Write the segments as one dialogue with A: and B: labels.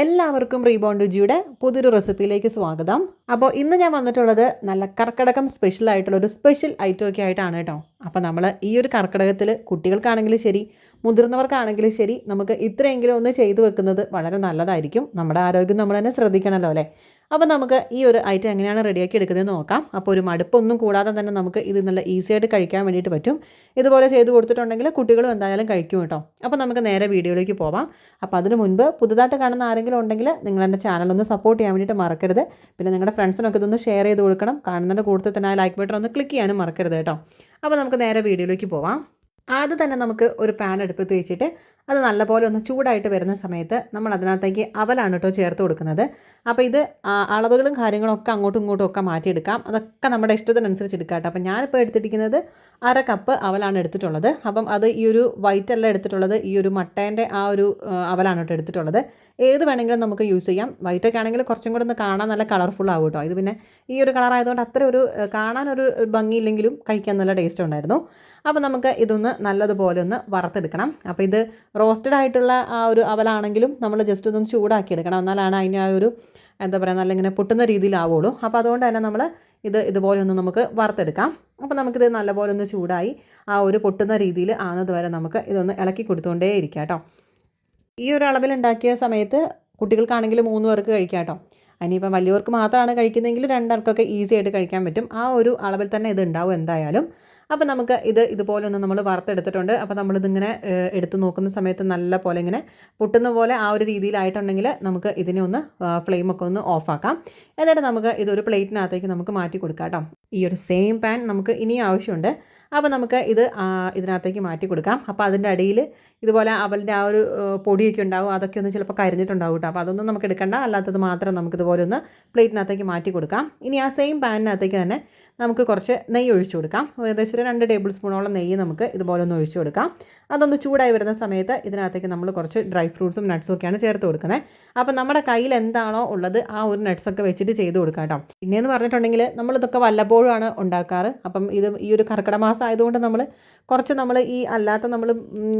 A: എല്ലാവർക്കും റീബോണ്ട് രുചിയുടെ പുതിയൊരു റെസിപ്പിയിലേക്ക് സ്വാഗതം. അപ്പോൾ ഇന്ന് ഞാൻ വന്നിട്ടുള്ളത് നല്ല കർക്കിടകം സ്പെഷ്യൽ ആയിട്ടുള്ള ഒരു സ്പെഷ്യൽ ഐറ്റം ഒക്കെ ആയിട്ടാണ് കേട്ടോ. അപ്പോൾ നമ്മൾ ഈ ഒരു കർക്കിടകത്തിൽ കുട്ടികൾക്കാണെങ്കിലും ശരി മുതിർന്നവർക്കാണെങ്കിലും ശരി നമുക്ക് ഇത്രയെങ്കിലും ഒന്ന് ചെയ്തു വെക്കുന്നത് വളരെ നല്ലതായിരിക്കും. നമ്മുടെ ആരോഗ്യം നമ്മൾ തന്നെ ശ്രദ്ധിക്കണമല്ലോ അല്ലേ? അപ്പോൾ നമുക്ക് ഈ ഒരു ഐറ്റം എങ്ങനെയാണ് റെഡിയാക്കി എടുക്കുന്നത് നോക്കാം. അപ്പോൾ ഒരു മടുപ്പൊന്നും കൂടാതെ തന്നെ നമുക്ക് ഇത് നല്ല ഈസി ആയിട്ട് കഴിക്കാൻ വേണ്ടിയിട്ട് പറ്റും. ഇതുപോലെ ചെയ്ത് കൊടുത്തിട്ടുണ്ടെങ്കിൽ കുട്ടികളും എന്തായാലും കഴിക്കും കേട്ടോ. അപ്പോൾ നമുക്ക് നേരെ വീഡിയോയിലേക്ക് പോവാം. അപ്പോൾ അതിന് മുൻപ് പുതുതായിട്ട് കാണുന്ന ആരെങ്കിലും ഉണ്ടെങ്കിൽ നിങ്ങൾ എന്റെ ചാനലൊന്ന് സപ്പോർട്ട് ചെയ്യാൻ വേണ്ടിയിട്ട് മറക്കരുത്. പിന്നെ നിങ്ങളുടെ ഫ്രണ്ട്സിനൊക്കെ ഇതൊന്ന് ഷെയർ ചെയ്ത് കൊടുക്കണം. കാണുന്നതിന്റെ കൂടുതൽ തന്നെ ലൈക്ക് ബട്ടൺ ഒന്ന് ക്ലിക്ക് ചെയ്യാനും മറക്കരുത് കേട്ടോ. അപ്പോൾ നമുക്ക് നേരെ വീഡിയോയിലേക്ക് പോവാം. ആദ്യം തന്നെ നമുക്ക് ഒരു പാൻ അടുപ്പത്ത് വെച്ചിട്ട് അത് നല്ലപോലെ ഒന്ന് ചൂടായിട്ട് വരുന്ന സമയത്ത് നമ്മൾ അതിനകത്തേക്ക് അവലാണ് കേട്ടോ ചേർത്ത് കൊടുക്കുന്നത്. അപ്പോൾ ഇത് അളവുകളും കാര്യങ്ങളും ഒക്കെ അങ്ങോട്ടും ഇങ്ങോട്ടും ഒക്കെ മാറ്റിയെടുക്കാം. അതൊക്കെ നമ്മുടെ ഇഷ്ടത്തിനനുസരിച്ച് എടുക്കാം കേട്ടോ. അപ്പോൾ ഞാനിപ്പോൾ എടുത്തിരിക്കുന്നത് അര കപ്പ് അവലാണ് എടുത്തിട്ടുള്ളത്. അപ്പം അത് ഈ ഒരു വൈറ്റ് അല്ല എടുത്തിട്ടുള്ളത്. ഈ ഒരു മട്ടേന്റെ ആ ഒരു അവലാണ് കേട്ടോ എടുത്തിട്ടുള്ളത്. ഏത് വേണമെങ്കിലും നമുക്ക് യൂസ് ചെയ്യാം. വൈറ്റൊക്കെ ആണെങ്കിൽ കുറച്ചും കൂടെ ഒന്ന് കാണാൻ നല്ല കളർഫുൾ ആവും കേട്ടോ ഇത് പിന്നെ ഈ ഒരു കളർ ആയതുകൊണ്ട് അത്ര ഒരു കാണാനൊരു ഭംഗിയില്ലെങ്കിലും കഴിക്കാൻ നല്ല ടേസ്റ്റ് ഉണ്ടായിരുന്നു. അപ്പോൾ നമുക്ക് ഇതൊന്ന് നല്ലതുപോലെ ഒന്ന് വറുത്തെടുക്കണം. അപ്പോൾ ഇത് റോസ്റ്റഡ് ആയിട്ടുള്ള ആ ഒരു അവലാണെങ്കിലും നമ്മൾ ജസ്റ്റ് ഇതൊന്ന് ചൂടാക്കി എടുക്കണം എന്നാലാണ് അതിന് ആ ഒരു എന്താ പറയുക നല്ല ഇങ്ങനെ പൊട്ടുന്ന രീതിയിലാവുള്ളൂ. അപ്പോൾ അതുകൊണ്ട് തന്നെ നമ്മൾ ഇത് ഇതുപോലെ ഒന്ന് നമുക്ക് വറുത്തെടുക്കാം. അപ്പോൾ നമുക്കിത് നല്ലപോലെ ഒന്ന് ചൂടായി ആ ഒരു പൊട്ടുന്ന രീതിയിൽ ആവുന്നതുവരെ നമുക്ക് ഇതൊന്ന് ഇളക്കി കൊടുത്തുകൊണ്ടേ ഇരിക്കാം കേട്ടോ. ഈ ഒരു അളവിൽ ഉണ്ടാക്കിയ സമയത്ത് കുട്ടികൾക്കാണെങ്കിൽ മൂന്ന് പേർക്ക് കഴിക്കാം കേട്ടോ. ഇനിയിപ്പം വലിയവർക്ക് മാത്രമാണ് കഴിക്കുന്നതെങ്കിൽ രണ്ടാൾക്കൊക്കെ ഈസി ആയിട്ട് കഴിക്കാൻ പറ്റും. ആ ഒരു അളവിൽ തന്നെ ഇത് ഉണ്ടാവും എന്തായാലും. അപ്പോൾ നമുക്ക് ഇത് ഇതുപോലെ ഒന്ന് നമ്മൾ വറുത്തെടുത്തിട്ടുണ്ട്. അപ്പോൾ നമ്മളിതിങ്ങനെ എടുത്ത് നോക്കുന്ന സമയത്ത് നല്ല പോലെ ഇങ്ങനെ പൊട്ടുന്ന പോലെ ആ ഒരു രീതിയിലായിട്ടുണ്ടെങ്കിൽ നമുക്ക് ഇതിനെ ഒന്ന് ഫ്ലെയിമൊക്കെ ഒന്ന് ഓഫാക്കാം എന്നിട്ട് നമുക്ക് ഇതൊരു പ്ലേറ്റിനകത്തേക്ക് നമുക്ക് മാറ്റി കൊടുക്കാം കേട്ടോ. ഈ ഒരു സെയിം പാൻ നമുക്ക് ഇനി ആവശ്യമുണ്ട്. അപ്പോൾ നമുക്ക് ഇത് ഇതിനകത്തേക്ക് മാറ്റി കൊടുക്കാം. അപ്പോൾ അതിന്റെ അടിയിൽ ഇതുപോലെ അവലിന്റെ ആ ഒരു പൊടിയൊക്കെ ഉണ്ടാവും അതൊക്കെ ഒന്ന് ചിലപ്പോൾ കരിഞ്ഞിട്ടുണ്ടാവും കേട്ടോ. അപ്പോൾ അതൊന്നും നമുക്ക് എടുക്കണ്ട. അല്ലാത്തത് മാത്രം നമുക്കിതുപോലെ ഒന്ന് പ്ലേറ്റിനകത്തേക്ക് മാറ്റി കൊടുക്കാം. ഇനി ആ സെയിം പാനിനകത്തേക്ക് തന്നെ നമുക്ക് കുറച്ച് നെയ്യ് ഒഴിച്ചു കൊടുക്കാം. ഏകദേശം ഒരു രണ്ട് ടേബിൾ സ്പൂണോളം നെയ്യ് നമുക്ക് ഇതുപോലെ ഒന്ന് ഒഴിച്ചു കൊടുക്കാം. അതൊന്ന് ചൂടായി വരുന്ന സമയത്ത് ഇതിനകത്തേക്ക് നമ്മൾ കുറച്ച് ഡ്രൈ ഫ്രൂട്ട്സും നട്ട്സും ഒക്കെയാണ് ചേർത്ത് കൊടുക്കുന്നത്. അപ്പോൾ നമ്മുടെ കയ്യിൽ എന്താണോ ഉള്ളത് ആ ഒരു നട്ട്സൊക്കെ വെച്ചിട്ട് ചെയ്ത് കൊടുക്കാം കേട്ടോ. പിന്നെയെന്ന് പറഞ്ഞിട്ടുണ്ടെങ്കിൽ നമ്മളിതൊക്കെ വല്ലപ്പോഴുമാണ് ഉണ്ടാക്കാറ്. അപ്പം ഇത് ഈ ഒരു കർക്കിടക ആയതുകൊണ്ട് നമ്മൾ കുറച്ച് നമ്മൾ ഈ അല്ലാത്ത നമ്മൾ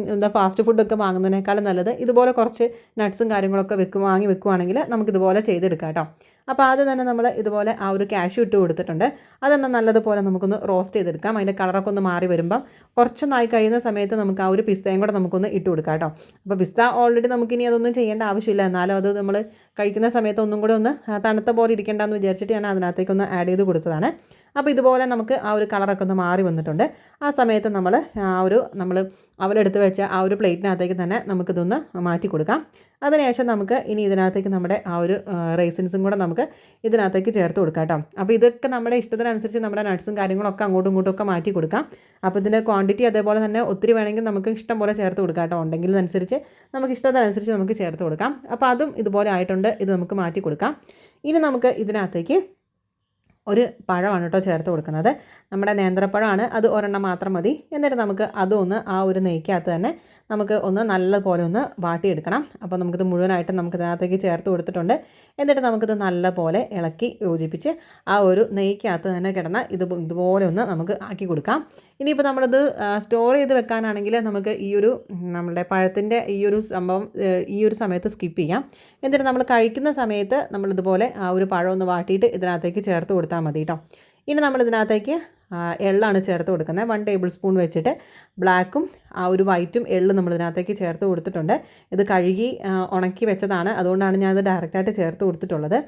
A: എന്താ ഫാസ്റ്റ് ഫുഡൊക്കെ വാങ്ങുന്നതിനേക്കാളും നല്ലത് ഇതുപോലെ കുറച്ച് നട്ട്സും കാര്യങ്ങളൊക്കെ വെക്കും വാങ്ങി വെക്കുവാണെങ്കിൽ നമുക്കിതുപോലെ ചെയ്തെടുക്കാം കേട്ടോ. അപ്പോൾ ആദ്യം തന്നെ നമ്മൾ ഇതുപോലെ ആ ഒരു ക്യാഷ് ഇട്ട് കൊടുത്തിട്ടുണ്ട്. അതൊന്ന് നല്ലതുപോലെ നമുക്കൊന്ന് റോസ്റ്റ് ചെയ്തെടുക്കാം. അതിന്റെ കളറൊക്കെ ഒന്ന് മാറി വരുമ്പം കുറച്ചൊന്നായി കഴിയുന്ന സമയത്ത് നമുക്ക് ആ ഒരു പിസ്തയും കൂടെ നമുക്കൊന്ന് ഇട്ട് കൊടുക്കാം കേട്ടോ. അപ്പോൾ പിസ്ത ഓൾറെഡി നമുക്കിനി അതൊന്നും ചെയ്യേണ്ട ആവശ്യമില്ല. എന്നാലും അത് നമ്മൾ കഴിക്കുന്ന സമയത്ത് ഒന്നും കൂടെ ഒന്ന് തണുത്ത പോലെ ഇരിക്കേണ്ടെന്ന് വിചാരിച്ചിട്ട് ഞാൻ അതിനകത്തേക്കൊന്ന് ആഡ് ചെയ്ത് കൊടുത്തതാണ്. അപ്പോൾ ഇതുപോലെ നമുക്ക് ആ ഒരു കളറൊക്കെ ഒന്ന് മാറി വന്നിട്ടുണ്ട്. ആ സമയത്ത് നമ്മൾ ആ ഒരു നമ്മൾ അവലെടുത്ത് വെച്ച ആ ഒരു പ്ലേറ്റിനകത്തേക്ക് തന്നെ നമുക്കിതൊന്ന് മാറ്റി കൊടുക്കാം. അതിനുശേഷം നമുക്ക് ഇനി ഇതിനകത്തേക്ക് നമ്മുടെ ആ ഒരു റൈസിൻസും കൂടെ നമുക്ക് ഇതിനകത്തേക്ക് ചേർത്ത് കൊടുക്കാം കേട്ടോ. അപ്പോൾ ഇതൊക്കെ നമ്മുടെ ഇഷ്ടത്തിനനുസരിച്ച് നമ്മുടെ നട്ട്സും കാര്യങ്ങളൊക്കെ അങ്ങോട്ടും ഇങ്ങോട്ടും ഒക്കെ മാറ്റി കൊടുക്കാം. അപ്പോൾ ഇതിന്റെ ക്വാണ്ടിറ്റി അതേപോലെ തന്നെ ഒത്തിരി വേണമെങ്കിൽ നമുക്ക് ഇഷ്ടം പോലെ ചേർത്ത് കൊടുക്കാം കേട്ടോ. ഉണ്ടെങ്കിൽ അനുസരിച്ച് നമുക്ക് ഇഷ്ടത്തിനനുസരിച്ച് നമുക്ക് ചേർത്ത് കൊടുക്കാം. അപ്പോൾ അതും ഇതുപോലെ ആയിട്ടുണ്ട്. ഇത് നമുക്ക് മാറ്റി കൊടുക്കാം. ഇനി നമുക്ക് ഇതിനകത്തേക്ക് ഒരു പഴമാണ് കേട്ടോ ചേർത്ത് കൊടുക്കുന്നത്. നമ്മുടെ നേന്ത്രപ്പഴമാണ്. അത് ഒരെണ്ണം മാത്രം മതി. എന്നിട്ട് നമുക്ക് അതൊന്ന് ആ ഒരു നെയ്ക്കകത്ത് തന്നെ നമുക്ക് ഒന്ന് നല്ലപോലെ ഒന്ന് വാട്ടിയെടുക്കണം. അപ്പോൾ നമുക്കിത് മുഴുവനായിട്ട് നമുക്ക് ഇതിനകത്തേക്ക് ചേർത്ത് കൊടുത്തിട്ടുണ്ട്. എന്നിട്ട് നമുക്കിത് നല്ലപോലെ ഇളക്കി യോജിപ്പിച്ച് ആ ഒരു നെയ്ക്കകത്ത് തന്നെ കിടന്ന ഇത് ഇതുപോലെ ഒന്ന് നമുക്ക് ആക്കി കൊടുക്കാം. ഇനിയിപ്പോൾ നമ്മളിത് സ്റ്റോർ ചെയ്ത് വെക്കാനാണെങ്കിൽ നമുക്ക് ഈ ഒരു നമ്മുടെ പഴത്തിന്റെ ഈ ഒരു സംഭവം ഈ ഒരു സമയത്ത് സ്കിപ്പ് ചെയ്യാം. എന്നിട്ട് നമ്മൾ കഴിക്കുന്ന സമയത്ത് നമ്മളിതുപോലെ ആ ഒരു പഴം ഒന്ന് വാട്ടിയിട്ട് ഇതിനകത്തേക്ക് ചേർത്ത് കൊടുത്താൽ മതി കേട്ടോ ഇനി നമ്മൾ ഇതിനകത്തേക്ക് എള്ളാണ് ചേർത്ത് കൊടുക്കുന്നത്. വൺ ടേബിൾ സ്പൂൺ വെച്ചിട്ട് ബ്ലാക്കും ആ ഒരു വൈറ്റും എള്ള് നമ്മൾ ഇതിനകത്തേക്ക് ചേർത്ത് കൊടുത്തിട്ടുണ്ട്. ഇത് കഴുകി ഉണക്കി വെച്ചതാണ്. അതുകൊണ്ടാണ് ഞാനത് ഡയറക്റ്റായിട്ട് ചേർത്ത് കൊടുത്തിട്ടുള്ളത്.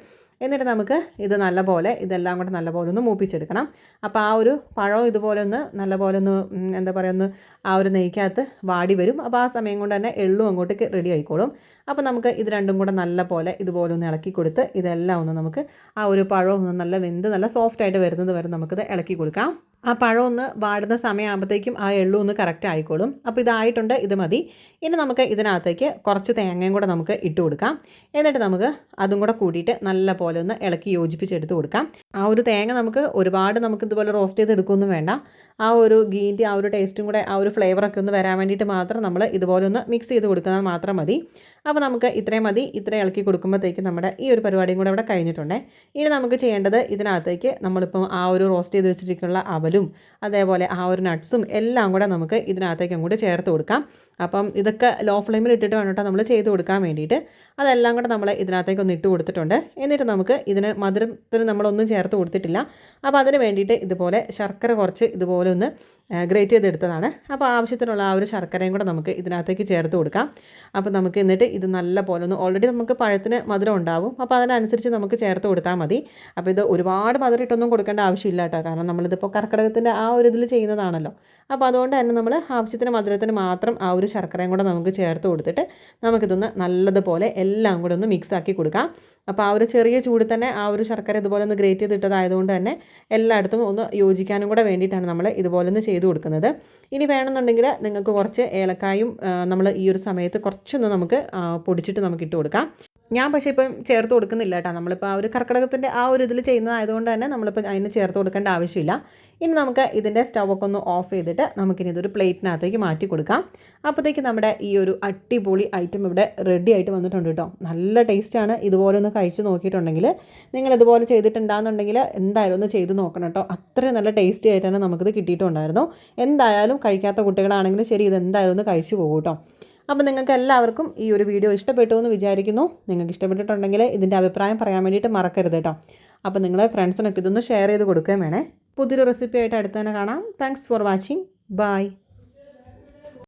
A: എന്നിട്ട് നമുക്ക് ഇത് നല്ലപോലെ ഇതെല്ലാം കൂടെ നല്ലപോലെ ഒന്ന് മൂപ്പിച്ചെടുക്കണം. അപ്പോൾ ആ ഒരു പഴം ഇതുപോലെ ഒന്ന് നല്ലപോലെ ഒന്ന് എന്താ പറയുക ഒന്ന് ആ ഒരു നെയ്ക്കകത്ത് വാടി വരും. അപ്പോൾ ആ സമയം കൊണ്ട് തന്നെ എള്ളും അങ്ങോട്ടേക്ക് റെഡി ആയിക്കോളും. അപ്പോൾ നമുക്ക് ഇത് രണ്ടും കൂടെ നല്ല പോലെ ഇതുപോലെ ഒന്ന് ഇളക്കി കൊടുത്ത് ഇതെല്ലാം ഒന്ന് നമുക്ക് ആ ഒരു പഴം ഒന്ന് നല്ല വെന്ത് നല്ല സോഫ്റ്റായിട്ട് വരുന്നത് വരെ നമുക്കിത് ഇളക്കി കൊടുക്കാം. ആ പഴം ഒന്ന് വാടുന്ന സമയമാകുമ്പോഴത്തേക്കും ആ എള്ളു ഒന്ന് കറക്റ്റ് ആയിക്കോളും. അപ്പോൾ ഇതായിട്ടുണ്ട് ഇത് മതി. ഇനി നമുക്ക് ഇതിനകത്തേക്ക് കുറച്ച് തേങ്ങയും കൂടെ നമുക്ക് ഇട്ട് കൊടുക്കാം. എന്നിട്ട് നമുക്ക് അതും കൂടെ കൂടിയിട്ട് നല്ല പോലെ ഒന്ന് ഇളക്കി യോജിപ്പിച്ചെടുത്ത് കൊടുക്കാം. ആ ഒരു തേങ്ങ നമുക്ക് ഒരുപാട് നമുക്ക് ഇതുപോലെ റോസ്റ്റ് ചെയ്ത് എടുക്കുകയൊന്നും വേണ്ട. ആ ഒരു ഗീന്റെ ആ ഒരു ടേസ്റ്റും കൂടെ ആ ഒരു ഫ്ലേവറൊക്കെ ഒന്ന് വരാൻ വേണ്ടിയിട്ട് മാത്രം നമ്മൾ ഇതുപോലെ ഒന്ന് മിക്സ് ചെയ്ത് കൊടുക്കുന്നത് മാത്രം മതി. അപ്പോൾ നമുക്ക് ഇത്രയും മതി. ഇത്രയും ഇളക്കി കൊടുക്കുമ്പോഴത്തേക്ക് നമ്മുടെ ഈ ഒരു പരിപാടിയും കൂടെ ഇവിടെ കഴിഞ്ഞിട്ടുണ്ട്. ഇനി നമുക്ക് ചെയ്യേണ്ടത് ഇതിനകത്തേക്ക് നമ്മളിപ്പം ആ ഒരു റോസ്റ്റ് ചെയ്ത് വെച്ചിട്ടുള്ള അവലും അതേപോലെ ആ ഒരു നട്ട്സും എല്ലാം കൂടെ നമുക്ക് ഇതിനകത്തേക്ക് അങ്ങോട്ട് ചേർത്ത് കൊടുക്കാം. അപ്പം ഇതൊക്കെ ലോ ഫ്ലെയിമിൽ ഇട്ടിട്ട് വേണം കേട്ടോ നമ്മൾ ചെയ്ത് കൊടുക്കാൻ വേണ്ടിയിട്ട്. അതെല്ലാം കൂടെ നമ്മൾ ഇതിനകത്തേക്ക് ഒന്ന് ഇട്ട് കൊടുത്തിട്ടുണ്ട്. എന്നിട്ട് നമുക്ക് ഇതിന് മധുരത്തിന് നമ്മളൊന്നും ചേർത്ത് കൊടുത്തിട്ടില്ല. അപ്പോൾ അതിന് വേണ്ടിയിട്ട് ഇതുപോലെ ശർക്കര കുറച്ച് ഇതുപോലെ ഒന്ന് ഗ്രേറ്റ് ചെയ്തെടുത്തതാണ്. അപ്പോൾ ആവശ്യത്തിനുള്ള ആ ഒരു ശർക്കരയും കൂടെ നമുക്ക് ഇതിനകത്തേക്ക് ചേർത്ത് കൊടുക്കാം. അപ്പോൾ നമുക്ക് എന്നിട്ട് ഇത് നല്ല പോലെ ഒന്ന് ഓൾറെഡി നമുക്ക് പഴത്തിന് മധുരം ഉണ്ടാവും. അപ്പോൾ അതിനനുസരിച്ച് നമുക്ക് ചേർത്ത് കൊടുത്താൽ മതി. അപ്പോൾ ഇത് ഒരുപാട് മധുരം ഇട്ടൊന്നും കൊടുക്കേണ്ട ആവശ്യമില്ല കേട്ടോ. കാരണം നമ്മളിതിപ്പോൾ കർക്കിടകത്തിന്റെ ആ ഒരു ഇതിൽ ചെയ്യുന്നതാണല്ലോ. അപ്പോൾ അതുകൊണ്ട് തന്നെ നമ്മൾ ആവശ്യത്തിന് മധുരത്തിന് മാത്രം ആ ഒരു ശർക്കരയും കൂടെ നമുക്ക് ചേർത്ത് കൊടുത്തിട്ട് നമുക്കിതൊന്ന് നല്ലതുപോലെ എല്ലാം കൂടെ ഒന്ന് മിക്സ് ആക്കി കൊടുക്കാം. അപ്പോൾ ആ ഒരു ചെറിയ ചൂട് തന്നെ ആ ഒരു ശർക്കര ഇതുപോലെ ഒന്ന് ഗ്രേറ്റ് ചെയ്തിട്ടതായതുകൊണ്ട് തന്നെ എല്ലായിടത്തും ഒന്ന് യോജിക്കാനും കൂടെ വേണ്ടിയിട്ടാണ് നമ്മൾ ഇതുപോലെ ഒന്ന് ചെയ്ത് കൊടുക്കുന്നത്. ഇനി വേണമെന്നുണ്ടെങ്കിൽ നിങ്ങൾക്ക് കുറച്ച് ഏലക്കായും നമ്മൾ ഈ ഒരു സമയത്ത് കുറച്ചൊന്ന് നമുക്ക് പൊടിച്ചിട്ട് നമുക്ക് ഇട്ട് കൊടുക്കാം. ഞാൻ പക്ഷേ ഇപ്പം ചേർത്ത് കൊടുക്കുന്നില്ല കേട്ടോ. നമ്മളിപ്പോൾ ആ ഒരു കർക്കിടകത്തിന്റെ ആ ഒരു ഇതിൽ ചെയ്യുന്നതായതുകൊണ്ട് തന്നെ നമ്മളിപ്പോൾ അതിന് ചേർത്ത് കൊടുക്കേണ്ട ആവശ്യമില്ല. ഇനി നമുക്ക് ഇതിന്റെ സ്റ്റവൊക്കെ ഒന്ന് ഓഫ് ചെയ്തിട്ട് നമുക്കിനി ഇതൊരു പ്ലേറ്റിനകത്തേക്ക് മാറ്റി കൊടുക്കാം. അപ്പോഴത്തേക്ക് നമ്മുടെ ഈ ഒരു അടിപൊളി ഐറ്റം ഇവിടെ റെഡി ആയിട്ട് വന്നിട്ടുണ്ട് കേട്ടോ. നല്ല ടേസ്റ്റാണ് ഇതുപോലെ ഒന്ന് കഴിച്ച് നോക്കിയിട്ടുണ്ടെങ്കിൽ നിങ്ങൾ ഇതുപോലെ ചെയ്തിട്ടുണ്ടാകുന്നുണ്ടെങ്കിൽ എന്തായാലും ഒന്ന് ചെയ്ത് നോക്കണം കേട്ടോ. അത്രയും നല്ല ടേസ്റ്റി ആയിട്ടാണ് നമുക്കിത് കിട്ടിയിട്ടുണ്ടായിരുന്നു. എന്തായാലും കഴിക്കാത്ത കുട്ടികളാണെങ്കിലും ശരി ഇത് എന്തായാലും ഒന്ന് കഴിച്ചു പോകും കേട്ടോ. അപ്പോൾ നിങ്ങൾക്ക് എല്ലാവർക്കും ഈ ഒരു വീഡിയോ ഇഷ്ടപ്പെട്ടു എന്ന് വിചാരിക്കുന്നു. നിങ്ങൾക്ക് ഇഷ്ടപ്പെട്ടിട്ടുണ്ടെങ്കിൽ ഇതിന്റെ അഭിപ്രായം പറയാൻ വേണ്ടിയിട്ട് മറക്കരുത് കേട്ടോ. അപ്പോൾ നിങ്ങളെ ഫ്രണ്ട്സിനൊക്കെ ഇതൊന്ന് ഷെയർ ചെയ്ത് കൊടുക്കുകയും വേണേ. പുതിയൊരു റെസിപ്പിയായിട്ട് അടുത്ത് തന്നെ കാണാം. Thanks for watching bye